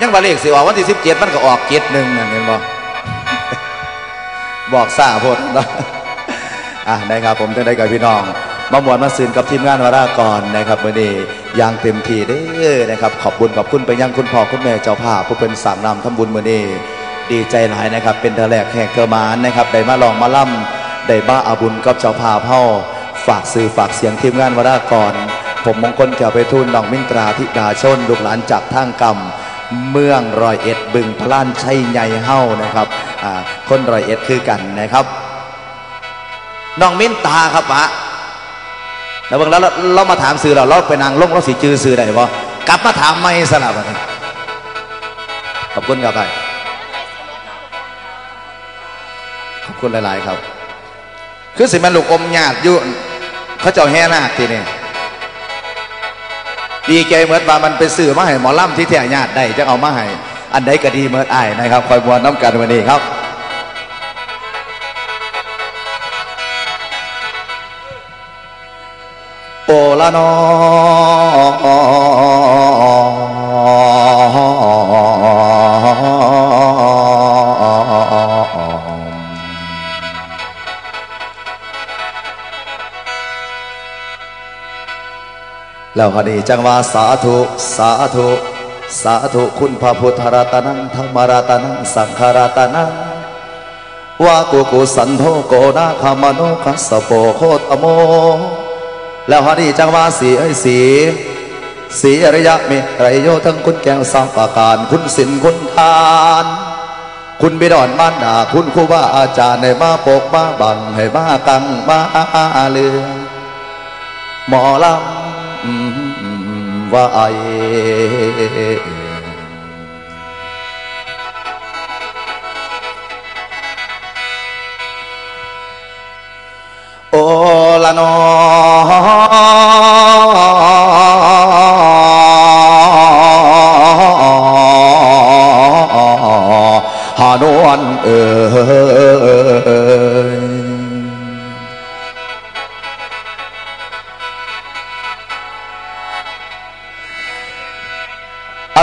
ยังว่าเลขสิออกวันที่สิบเจ็ดมันก็ออกเจ็ดหนึ่งนั่นเห็นบ่บอกซาพดนะอะนะครับผมจะได้กับพี่น้อง มาหมวนมาซื้นกับทีมงานวารากรนะครับวันนี้อย่างเต็มที่เด้อนะครับ ขอบบุญขอบคุณไปยังคุณพ่อคุณแม่เจ้าภาพผู้เป็นสามนำทำบุญมือนี้ดีใจหลายนะครับ เป็นเทอแรกแหกเกอร์มานนะครับได้มาลองมาล่ำได้บ้าอาบุญกับเจ้าภาพเฮาฝากสื่อฝากเสียงทีมงานวารากร ผมมงคลแก้วไปทูลน้องมินตราธิดาชนลูกหลานจากทางกรรม เมืองรอยเอ็ดบึงพล่านชัยใหญ่เฮ้านะครับคนรอยเอ็ดคือกันนะครับน้องมิ้นตาครับปะแล้วเบิ่งแล้วเราเรามาถามซื้อเราเราไปนางลงเราสิจื้อซื้อได้บ่กลับมาถามไม่สลับอันขอบคุณครับไปขอบคุณหลาย ๆ ครับ คือสิมันลูกอมญาติอยู่เขาเจ้าแห่นาทีนี่ ดีใจเหมือนว่ามันไปสื่อมาให้หมอลำที่แท้ญาติได้จะเอามาให้อันใดก็ดีเหมือนอ้นะครับคอยบวนน้ำกันวันนี้ครับโอละนอ แล้วก็ดีจังว่าสาธุสาธุสาธุคุณพระพุทธรัตนังธรรมรัตนังสังฆรัตนังว่ากุกุสันโธโกนาคามโนคัสสะโปโคตโม แล้วฮาดีจังว่าสีเอ้สี สีอริยะมิไรโยทั้งคุณแก้วสามประการ คุณศิลคุณทาน คุณบิดอนมานดาคุณครูว่าอาจารย์ให้มาปกมาบังให้มากังมาเลือหมอลำ ไอ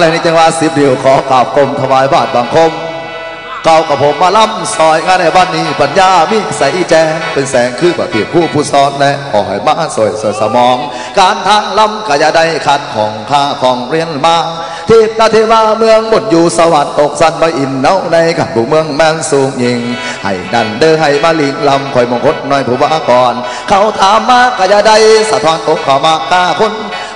อะไรนี่จังหวะสิบเดียวขอกราบกรมถวายบาทบังคมเก่ากับผมมาล้ำซอยงานในบ้านนี้ปัญญามีใส่แจงเป็นแสงคือประเทียบผู้ผู้สอนและออให้มาสวยสวยสมอง การทางล้ำก็จะได้ขัดของข้าของเรียนมาทิพนาเทวาเมืองบนอยู่สวัสดิ์ตกสันไปอินเนาในกับผู้เมืองแม่นสูงยิง ให้ดันเดอให้มาลิงลำคอยมงคลน้อยผู้ว่าก่อน เขาถามมาก็จะได้สะท้อนตกเข้ามากาคน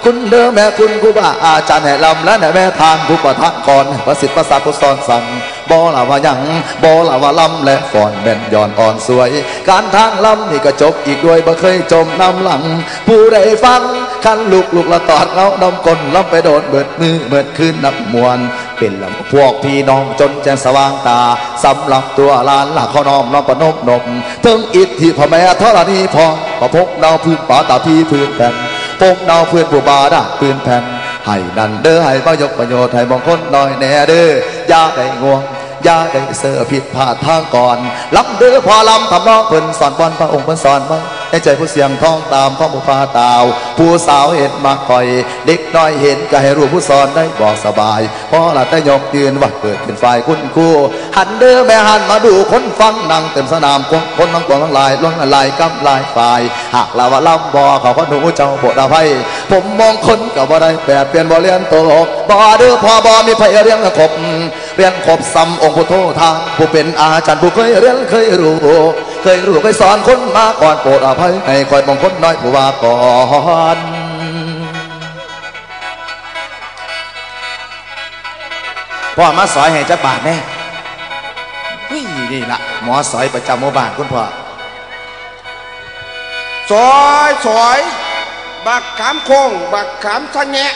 คุณเด้อแม่คุณครูบาอาจารย์แห่ลำและแม่ทานผู้ประทักก่อนประสิทธิ์ประสาทผู้สอนสั่งบ่ละว่ายังบ่ละว่าลำและฟอนแบนย้อนอ่อนสวย การทางลำนี่ก็จบอีกด้วยบ่เคยจมน้ำหลัง ผู้ใดฟังคันลูกลูกละตอดเงาดำกลลำไปโดดเบิดมือเบิดคืนนับมวลเป็นลำพวกพี่น้องจนแจ้งสว่างตาสำหรับตัวลานหลักขอน้อมน้อมประนบนมถึงอิทธิพ่อแม่ธรณีพอประพกดาวพื้นป่าตาพี่พื้นแผ่น พกดาวเพื่อนผู้บาดาปืนแผ่นให้นันเด้อให้บ้ายกประโยชน์ให้บางคนน้อยแน่เด้อย่าได้ง่วงยาได้เสือผิดพลาดทางก่อนลำเด้อพอลำทำนองเพิ่นสอนบอลพระองค์เพิ่นสอนมา ให้ใจผู้เสียงท้องตามพ่อผู้าตาว ผู้สาวเห็นมาคอย เด็กน้อยเห็นก็ให้รู้ผู้สอนได้บอกสบายพอละแต่ยกยืนว่าเกิดเป็นฝ่ายคุณครูหันเด้อแม่หันมาดูคนฟังนั่งเต็มสนามคนคนมังกรทั้งลายล้นละลายกำลายฝ่ายหากลาว่าลำบอเขาก็หนูเจ้าโปรดอภัยผมมองคนกับบ่ได้แบบเปลี่ยนบ่เรียนตกบ่เด้อพอบ่มีไผเรียนครบเรียนครบซ้ำองค์พุทโธทางผู้เป็นอาจารย์ผู้เคยเรียนเคยรู้ เคยรู้เคยสอนคนมาก่อนโปรดอภัยให้คอยมองคนน้อยผู้ว่าก่อนพ่อมาสอยให้จักบาทแน่วิ่นี่ละหมอสอยประจำหมู่บ้านคุณพ่อสอยสอยบักขามโคงบักขามทะแงะ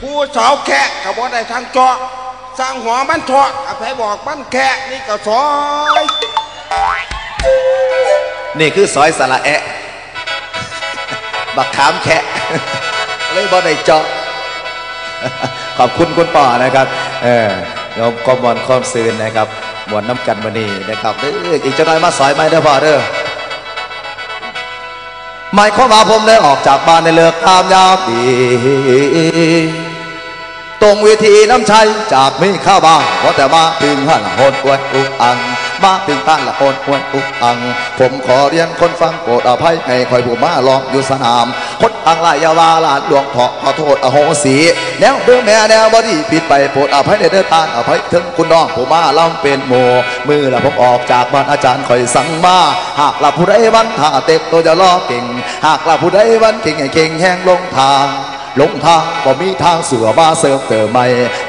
ผู้สาวแคะกับว่ได้ทางเจาะสร้างหัวมันเถาะอภัยบอกมันแคะนี่ก็สอย นี่คือซอยสระแอะบักขามแคะเลยบ่ได้เจาะขอบคุณคุณป่อนะครับเออโยมกมวลความซืนนะครับมวลน้ำกันมานี่นะครับเด้ออีกจะน้อยมาสอยไหมเด้อพ่อเด้อหมายความว่าผมได้ออกจากบ้านในเลิกตามยามดีตรงเวทีน้ำชัยจากมีข้าวบางเพราะแต่มาถึงหันโหดอวยอุกอัง มาถึงท่านละโหดอวยอุกอัง ผมขอเรียนคนฟังโปรดอภัยให้คอยผู้มาลองอยู่สนามคนทางลายยาวาลาดหลวงเถาะขอโทษอโหสีแนวเดิมแม่แนวบอดี้ผิดไปโปรดอภัยในเด้อตานอภัยถึงคุณน้องผู้มาล่ำเป็นโมมือละผมออกจากบ้านอาจารย์คอยสั่งมา หากละผู้ใดวันท่าเต็กตัวจะล้อเก่ง หากละผู้ใดวันเก่งให้เก่งแห้งลงทาง หลงทางบ่มีทางเสือมาเสริมเติมใหม่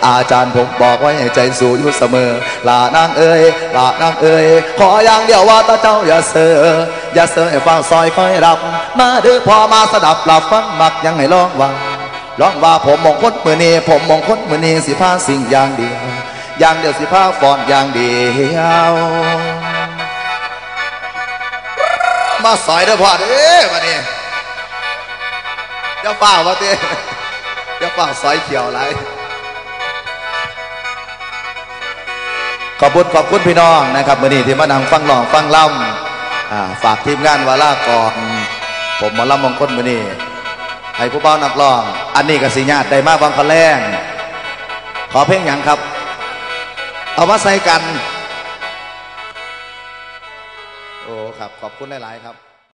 อาจารย์ผมบอกไว้ให้ใจสู้อยู่เสมอ ลานางเอ้ยลานางเอ้ยขออย่างเดียวว่าตาเจ้าอย่าเสืออย่าเสือให้ฟังซอยคอยรับ มาเด้อพอมาสดับหลับฟังมักยังให้ร้องว่าร้องว่าผมมองคนมือนี้ผมมองคนมือนี้สิพาสิ่งอย่างเดียวอย่างเดียวสิพาฟอนอย่างเดียวมาสอยเด้อพ่อเด้อมาเนี่ ยอย่าเปล่าวะเต้อย่าเปล่าซอยเขียวไรขอบคุณขอบคุณพี่น้องนะครับมื่อนี้ที่มานั่งฟังหลองฟังล่ำฝากทีมงานวาลากรผมมาล่ำมงคลมื่อนี้ให้ผู้เบ้านักร้อง อันนี้ก็สิญาติได้มาบางคนแรงขอเพลงอย่างครับ เอามาใส่กัน โอ้ครับ ขอบคุณหลาย ๆ ครับ